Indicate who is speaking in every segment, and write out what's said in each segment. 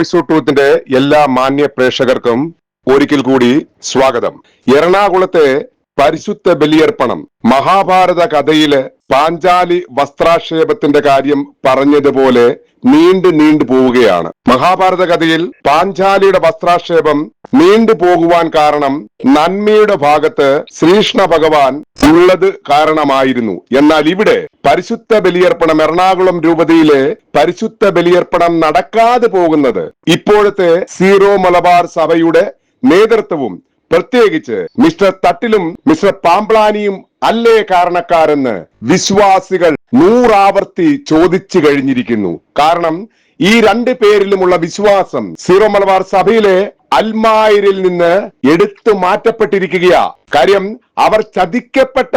Speaker 1: Voice of എല്ലാ മാന്യ പ്രേക്ഷകർക്കും ഒരിക്കൽ കൂടി സ്വാഗതം. എറണാകുളത്തെ പരിശുദ്ധ ബലിയർപ്പണം. മഹാഭാരത കഥയിൽ പാഞ്ചാലി വസ്ത്രാക്ഷേപത്തിന്റെ കാര്യം പറഞ്ഞതുപോലെ നീണ്ടു നീണ്ടു പോവുകയാണ്. മഹാഭാരത കഥയിൽ പാഞ്ചാലിയുടെ വസ്ത്രാക്ഷേപം നീണ്ടു പോകുവാൻ കാരണം നന്മയുടെ ഭാഗത്ത് ശ്രീകൃഷ്ണ ഭഗവാൻ ഉള്ളത് കാരണമായിരുന്നു. എന്നാൽ ഇവിടെ പരിശുദ്ധ ബലിയർപ്പണം എറണാകുളം രൂപതയിലെ പരിശുദ്ധ ബലിയർപ്പണം നടക്കാതെ പോകുന്നത് ഇപ്പോഴത്തെ സീറോ മലബാർ സഭയുടെ നേതൃത്വവും പ്രത്യേകിച്ച് മിസ്റ്റർ തട്ടിലും മിസ്റ്റർ പാമ്പ്ലാനിയും അല്ലേ കാരണക്കാരെന്ന് വിശ്വാസികൾ നൂറാവർത്തി ചോദിച്ചു കഴിഞ്ഞിരിക്കുന്നു. കാരണം ഈ രണ്ട് പേരിലുമുള്ള വിശ്വാസം സീറോ മലബാർ സഭയിലെ അൽമായിരിൽ നിന്ന് എടുത്തു മാറ്റപ്പെട്ടിരിക്കുകയാ. കാര്യം അവർ ചതിക്കപ്പെട്ട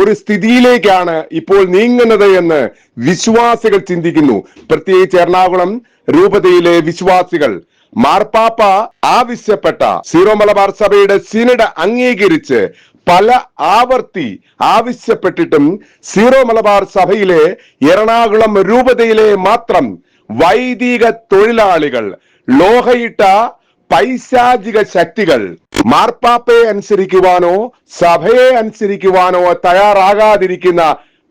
Speaker 1: ഒരു സ്ഥിതിയിലേക്കാണ് ഇപ്പോൾ നീങ്ങുന്നത് എന്ന് വിശ്വാസികൾ ചിന്തിക്കുന്നു. പ്രത്യേകിച്ച് എറണാകുളം രൂപതയിലെ വിശ്വാസികൾ മാർപ്പാപ്പ ആവശ്യപ്പെട്ട സീറോ മലബാർ സഭയുടെ സിനഡ് അംഗീകരിച്ച് പല ആവർത്തി ആവശ്യപ്പെട്ടിട്ടും സീറോ മലബാർ സഭയിലെ എറണാകുളം രൂപതയിലെ മാത്രം വൈദിക തൊഴിലാളികൾ ലോഹയിട്ട പൈശാചിക ശക്തികൾ മാർപ്പാപ്പയെ അനുസരിക്കുവാനോ സഭയെ അനുസരിക്കുവാനോ തയ്യാറാകാതിരിക്കുന്ന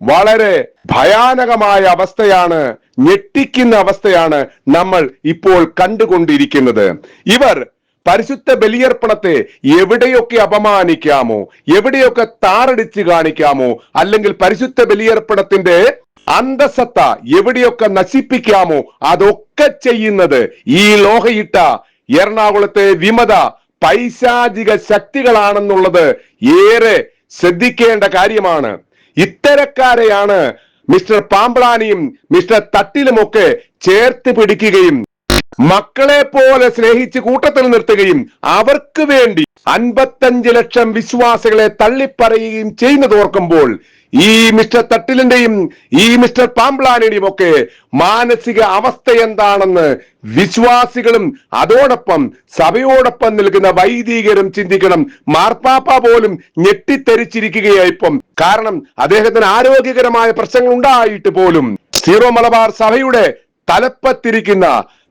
Speaker 1: വളരെ ഭയാനകമായ അവസ്ഥയാണ് ഞെട്ടിക്കുന്ന അവസ്ഥയാണ് നമ്മൾ ഇപ്പോൾ കണ്ടുകൊണ്ടിരിക്കുന്നത്. ഇവർ പരിശുദ്ധ ബലിയർപ്പണത്തെ എവിടെയൊക്കെ അപമാനിക്കാമോ എവിടെയൊക്കെ താറടിച്ച് കാണിക്കാമോ അല്ലെങ്കിൽ പരിശുദ്ധ ബലിയർപ്പണത്തിന്റെ അന്തസത്ത എവിടെയൊക്കെ നശിപ്പിക്കാമോ അതൊക്കെ ചെയ്യുന്നത് ഈ ലോഹയിട്ട എറണാകുളത്തെ വിമത പൈശാചിക ശക്തികളാണെന്നുള്ളത് ഏറെ ശ്രദ്ധിക്കേണ്ട കാര്യമാണ്. ഇത്തരക്കാരെയാണ് മിസ്റ്റർ പാമ്പ്ളാനിയും മിസ്റ്റർ തട്ടിലുമൊക്കെ ചേർത്ത് പിടിക്കുകയും മക്കളെ പോലെ സ്നേഹിച്ച് കൂട്ടത്തിൽ നിർത്തുകയും അവർക്ക് വേണ്ടി അൻപത്തഞ്ച് ലക്ഷം വിശ്വാസികളെ തള്ളിപ്പറയുകയും ചെയ്യുന്നത് ഓർക്കുമ്പോൾ ഈ മിസ്റ്റർ തട്ടിലിന്റെയും ഈ മിസ്റ്റർ പാമ്പ്ലാനിയുടെയും ഒക്കെ മാനസിക അവസ്ഥ എന്താണെന്ന് വിശ്വാസികളും അതോടൊപ്പം സഭയോടൊപ്പം നിൽക്കുന്ന വൈദികരും ചിന്തിക്കണം. മാർപ്പാപ്പ പോലും ഞെട്ടിത്തെരിച്ചിരിക്കുകയായിപ്പം കാരണം അദ്ദേഹത്തിന് ആരോഗ്യകരമായ പ്രശ്നങ്ങൾ ഉണ്ടായിട്ട് പോലും സീറോ മലബാർ സഭയുടെ തലപ്പത്തിരിക്കുന്ന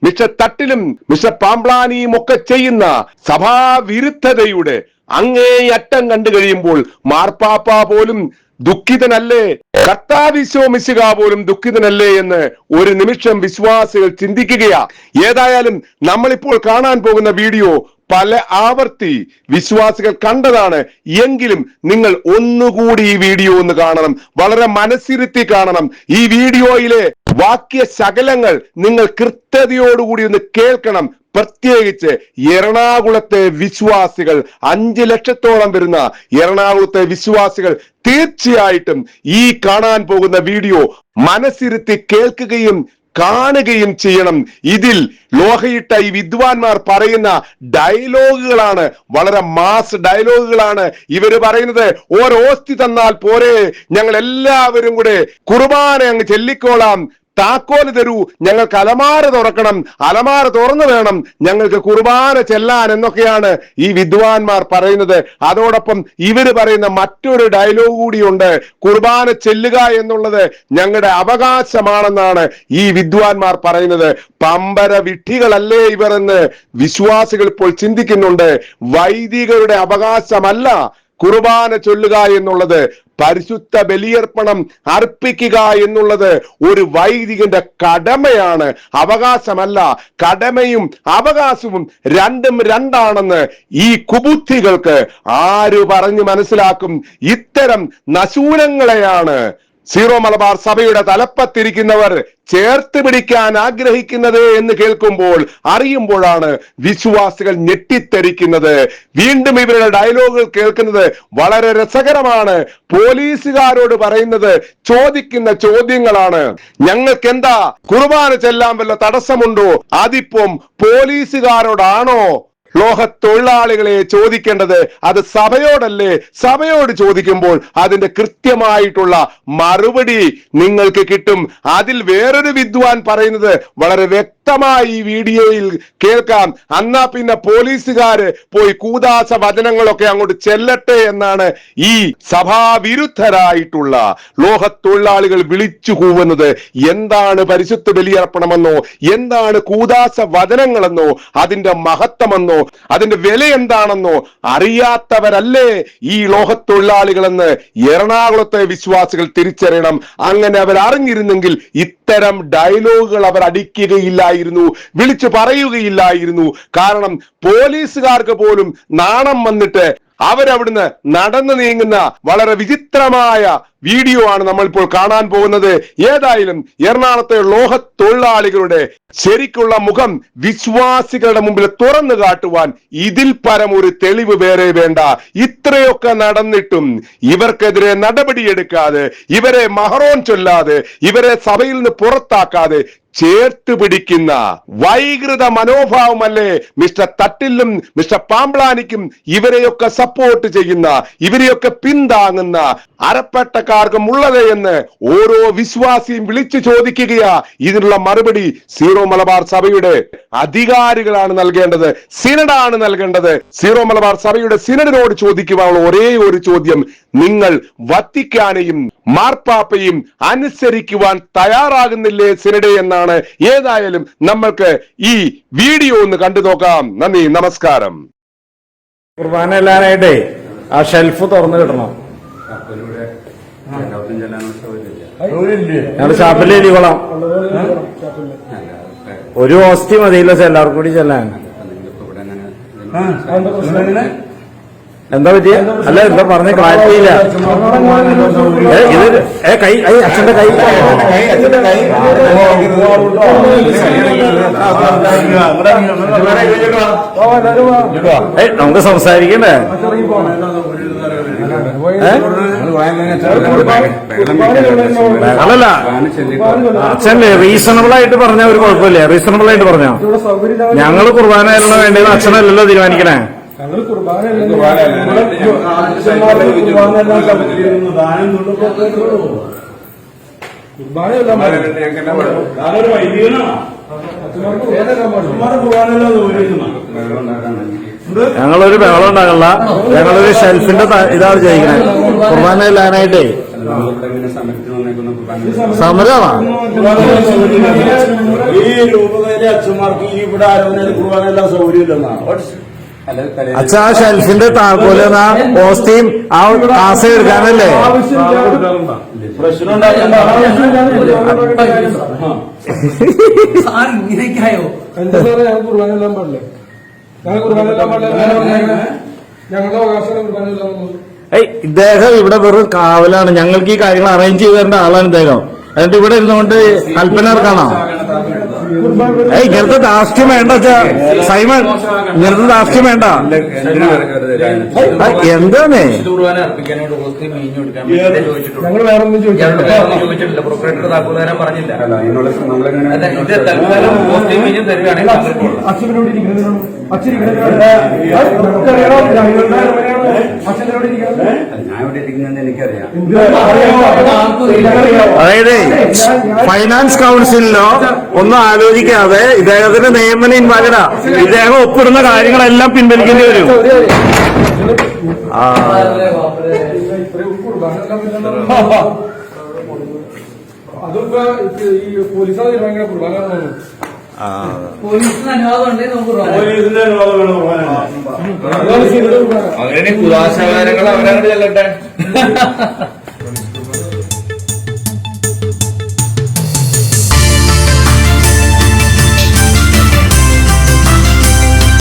Speaker 1: മിസ്റ്റർ തട്ടിലും മിസ്റ്റർ പാമ്പ്ലാനിയും ഒക്കെ ചെയ്യുന്ന സഭാവിരുദ്ധതയുടെ അങ്ങേയറ്റം കണ്ടു കഴിയുമ്പോൾ മാർപ്പാപ്പ പോലും ദുഃഖിതനല്ലേ? കർത്താവിശോ മിശിക പോലും ദുഃഖിതനല്ലേ എന്ന് ഒരു നിമിഷം വിശ്വാസികൾ ചിന്തിക്കുകയാ. ഏതായാലും നമ്മളിപ്പോൾ കാണാൻ പോകുന്ന വീഡിയോ പല ആവർത്തി വിശ്വാസികൾ കണ്ടതാണ്. എങ്കിലും നിങ്ങൾ ഒന്നുകൂടി ഈ വീഡിയോ ഒന്ന് കാണണം. വളരെ മനസ്സിരുത്തി കാണണം. ഈ വീഡിയോയിലെ വാക്യ ശകലങ്ങൾ നിങ്ങൾ കൃത്യതയോടുകൂടി ഒന്ന് കേൾക്കണം. പ്രത്യേകിച്ച് എറണാകുളത്തെ വിശ്വാസികൾ അഞ്ചു ലക്ഷത്തോളം വരുന്ന എറണാകുളത്തെ വിശ്വാസികൾ തീർച്ചയായിട്ടും ഈ കാണാൻ പോകുന്ന വീഡിയോ മനസ്സിരുത്തി കേൾക്കുകയും കാണുകയും ചെയ്യണം. ഇതിൽ ലോഹയിട്ട ഈ വിദ്വാൻമാർ പറയുന്ന ഡയലോഗുകളാണ് വളരെ മാസ് ഡയലോഗുകളാണ് ഇവർ പറയുന്നത്. ഓരോസ്തി തന്നാൽ പോരെ ഞങ്ങൾ എല്ലാവരും കൂടെ കുർബാന അങ്ങ് ചെല്ലിക്കോളാം. താക്കോൽ തരൂ. ഞങ്ങൾക്ക് അലമാര തുറക്കണം. അലമാര തുറന്നു വേണം. ഞങ്ങൾക്ക് കുർബാന ചെല്ലാൻ എന്നൊക്കെയാണ് ഈ വിദ്വാൻമാർ പറയുന്നത്. അതോടൊപ്പം ഇവർ പറയുന്ന മറ്റൊരു ഡയലോഗ് കൂടിയുണ്ട്. കുർബാന ചെല്ലുക എന്നുള്ളത് ഞങ്ങളുടെ അവകാശമാണെന്നാണ് ഈ വിദ്വാൻമാർ പറയുന്നത്. പമ്പര വിഡ്ഢികളല്ലേ ഇവർ എന്ന് വിശ്വാസികൾ ഇപ്പോൾ ചിന്തിക്കുന്നുണ്ട്. വൈദികരുടെ അവകാശമല്ല. കുർബാന ചൊല്ലുക എന്നുള്ളത് പരിശുദ്ധ ബലിയർപ്പണം അർപ്പിക്കുക എന്നുള്ളത് ഒരു വൈദികന്റെ കടമയാണ്. അവകാശമല്ല കടമയും അവകാശവും രണ്ടും രണ്ടാണെന്ന് ഈ കുബുദ്ധികൾക്ക് ആര് പറഞ്ഞു മനസ്സിലാക്കും? ഇത്തരം നശൂനങ്ങളെയാണ് സീറോ മലബാർ സഭയുടെ തലപ്പത്തിരിക്കുന്നവർ ചേർത്ത് പിടിക്കാൻ ആഗ്രഹിക്കുന്നത് എന്ന് കേൾക്കുമ്പോൾ അറിയുമ്പോഴാണ് വിശ്വാസികൾ ഞെട്ടിത്തെരിക്കുന്നത്. വീണ്ടും ഇവരുടെ ഡയലോഗുകൾ കേൾക്കുന്നത് വളരെ രസകരമാണ്. പോലീസുകാരോട് പറയുന്നത് ചോദിക്കുന്ന ചോദ്യങ്ങളാണ്. ഞങ്ങൾക്ക് എന്താ കുർബാന ചെല്ലാൻ വല്ല തടസ്സമുണ്ടോ? അതിപ്പം പോലീസുകാരോടാണോ? ലോക തൊഴിലാളികളെ ചോദിക്കേണ്ടത് അത് സഭയോടല്ലേ? സഭയോട് ചോദിക്കുമ്പോൾ അതിന്റെ കൃത്യമായിട്ടുള്ള മറുപടി നിങ്ങൾക്ക് കിട്ടും. അതിൽ വേറൊരു വിദ്വാൻ പറയുന്നത് വളരെ വ്യക്തമായി ഈ വീഡിയോയിൽ കേൾക്കാം. അന്നാ പിന്നെ പോലീസുകാര് പോയി കൂതാശ വചനങ്ങളൊക്കെ അങ്ങോട്ട് ചെല്ലട്ടെ എന്നാണ് ഈ സഭാവിരുദ്ധരായിട്ടുള്ള ലോഹ തൊഴിലാളികൾ വിളിച്ചു കൂവുന്നത്. എന്താണ് പരിശുദ്ധ ബലിയർപ്പണമെന്നോ എന്താണ് കൂതാശ വചനങ്ങളെന്നോ അതിന്റെ മഹത്വമെന്നോ അതിന്റെ വില എന്താണെന്നോ അറിയാത്തവരല്ലേ ഈ ലോഹത്തൊഴിലാളികളെന്ന് എറണാകുളത്തെ വിശ്വാസികൾ തിരിച്ചറിയണം. അങ്ങനെ അവർ അറിഞ്ഞിരുന്നെങ്കിൽ ഇത്തരം ഡയലോഗുകൾ അവർ അടിക്കുകയില്ലായിരുന്നു വിളിച്ചു പറയുകയില്ലായിരുന്നു. കാരണം പോലീസുകാർക്ക് പോലും നാണം വന്നിട്ട് അവരവിടുന്ന് നടന്നു നീങ്ങുന്ന വളരെ വിചിത്രമായ വീഡിയോ ആണ് നമ്മളിപ്പോൾ കാണാൻ പോകുന്നത്. ഏതായാലും എറണാകുളത്തെ ലോഹ തൊഴിലാളികളുടെ ശരിക്കുള്ള മുഖം വിശ്വാസികളുടെ മുമ്പിൽ തുറന്നു കാട്ടുവാൻ ഇതിൽ പരം ഒരു തെളിവ് വേറെ വേണ്ട. ഇത്രയൊക്കെ നടന്നിട്ടും ഇവർക്കെതിരെ നടപടിയെടുക്കാതെ ഇവരെ മഹറോൻ ചൊല്ലാതെ ഇവരെ സഭയിൽ നിന്ന് പുറത്താക്കാതെ ചേർത്ത് പിടിക്കുന്ന വൈകൃത മനോഭാവമല്ലേ മിസ്റ്റർ തട്ടിലും മിസ്റ്റർ പാമ്പ്ലാനിക്കും ഇവരെയൊക്കെ സപ്പോർട്ട് ചെയ്യുന്ന ഇവരെയൊക്കെ പിന്താങ്ങുന്ന അരപ്പട്ടക്കാർക്കും ഉള്ളത് എന്ന് ഓരോ വിശ്വാസിയും വിളിച്ചു ചോദിക്കുകയാ. ഇതിനുള്ള മറുപടി സീറോ മലബാർ സഭയുടെ അധികാരികളാണ് നൽകേണ്ടത്. സിനഡാണ് നൽകേണ്ടത്. സീറോ മലബാർ സഭയുടെ സിനഡിനോട് ചോദിക്കുവാനുള്ള ഒരേ ഒരു ചോദ്യം നിങ്ങൾ വത്തിക്കാനെയും മാർപ്പാപ്പയും അനുസരിക്കുവാൻ തയ്യാറാകുന്നില്ലേ സിനഡെ എന്നാണ് ഏതായാലും നമ്മൾക്ക് ഈ വീഡിയോ ഒന്ന് കണ്ടു നോക്കാം. നന്ദി നമസ്കാരം.
Speaker 2: കുർബാന എല്ലാനായിട്ടേ ആ ഷെൽഫ് തുറന്നു കിട്ടണം. ഞങ്ങൾ എഴുതിക്കോളാം. ഒരു ഹോസ്റ്റി മതിയില്ല എല്ലാവർക്കും കൂടി ചെല്ലാൻ. എന്താ പറ്റിയ? അല്ല എന്താ പറഞ്ഞ? ക്ലാരിറ്റിയില്ല ഇത് ഏ കൈ ഐ അച്ഛന്റെ കൈ. ഏ നമുക്ക് സംസാരിക്കണ്ടേ? അല്ലല്ല. അച്ഛൻ റീസണബിൾ ആയിട്ട് പറഞ്ഞ ഒരു കുഴപ്പമില്ല. റീസണബിൾ ആയിട്ട് പറഞ്ഞോ? ഞങ്ങൾ കുർബാന വേണ്ടത് അച്ഛനല്ലല്ലോ തീരുമാനിക്കണേ.
Speaker 3: ഞങ്ങൾ കുർബാന കുർബാനയെല്ലാം
Speaker 2: ഞങ്ങളൊരു ബഹളം ഉണ്ടാകണ്ട ഞങ്ങളൊരു ഷെൽഫിന്റെ ഇതാണ് ചോദിക്കണേ കുർബാന ഇല്ലാനായിട്ടേ
Speaker 4: സമരമാണ് കുർബാന
Speaker 5: ഈ രൂപതയിലെ അച്ഛന്മാർക്ക് ഈ ഇവിടെ ആരോഗ്യ കുർബാനെല്ലാം സൗകര്യമില്ലെന്നാണ്
Speaker 4: സൗകര്യം തലേ
Speaker 2: അച്ഛ ആ ഷെൽഫിന്റെ താക്കോൽ ആ പോസ്റ്റിയും ആ കാസ എടുക്കാനല്ലേ?
Speaker 6: ഇങ്ങനെയൊക്കെയായോ?
Speaker 3: എന്താ സാറേ ഞങ്ങൾ കുർബാനയെല്ലാം പാടില്ലേ? ഞങ്ങൾ കുർബാനയെല്ലാം പാടില്ല? ഞങ്ങളുടെ അവകാശമാണ് കുർബാനയെല്ലാം വന്നത്
Speaker 2: ഏയ് ഇദ്ദേഹം ഇവിടെ വെറും കാവലാണ്. ഞങ്ങൾക്ക് ഈ കാര്യങ്ങൾ അറേഞ്ച് ചെയ്ത് തരേണ്ട ആളാണ് ഇദ്ദേഹം. എന്നിട്ട് ഇവിടെ ഇരുന്നുകൊണ്ട് കൽപ്പന ഇറക്കാണോ ഏയ് ഇങ്ങനത്തെ ദാസ്യം വേണ്ട സൈമൺ ഇങ്ങനത്തെ ദാസ്യം വേണ്ട.
Speaker 7: എന്താണ്?
Speaker 3: ഞങ്ങൾ വേറെ ഒന്നും
Speaker 7: ചോദിച്ചിട്ടില്ല. താക്കോൽ തരാൻ പറഞ്ഞില്ല. ഇത് തൽക്കാലം തരുവാണെങ്കിൽ
Speaker 3: അച്ഛനോട് അച്ഛൻ അച്ഛനോട് ഇരിക്കുന്നത്
Speaker 4: ഞാൻ ഇവിടെ ഇരിക്കുന്നതെന്ന് എനിക്കറിയാം
Speaker 2: അതായത് ഫൈനാൻസ് കൗൺസിലിനോ ഒന്നും ആലോചിക്കാതെ ഇദ്ദേഹത്തിന്റെ നിയമന ഇൻവാലിഡാ ഇദ്ദേഹം ഒപ്പിടുന്ന കാര്യങ്ങളെല്ലാം പിൻവലിക്കേണ്ടി വരും. അതൊക്കെ
Speaker 3: അതിപ്പോ ഈ പോലീസാണ് ഭയങ്കര കുർബാന
Speaker 7: അങ്ങനെ കുലാശകാരങ്ങൾ അവരങ്ങോട്ട് ചെല്ലട്ടെ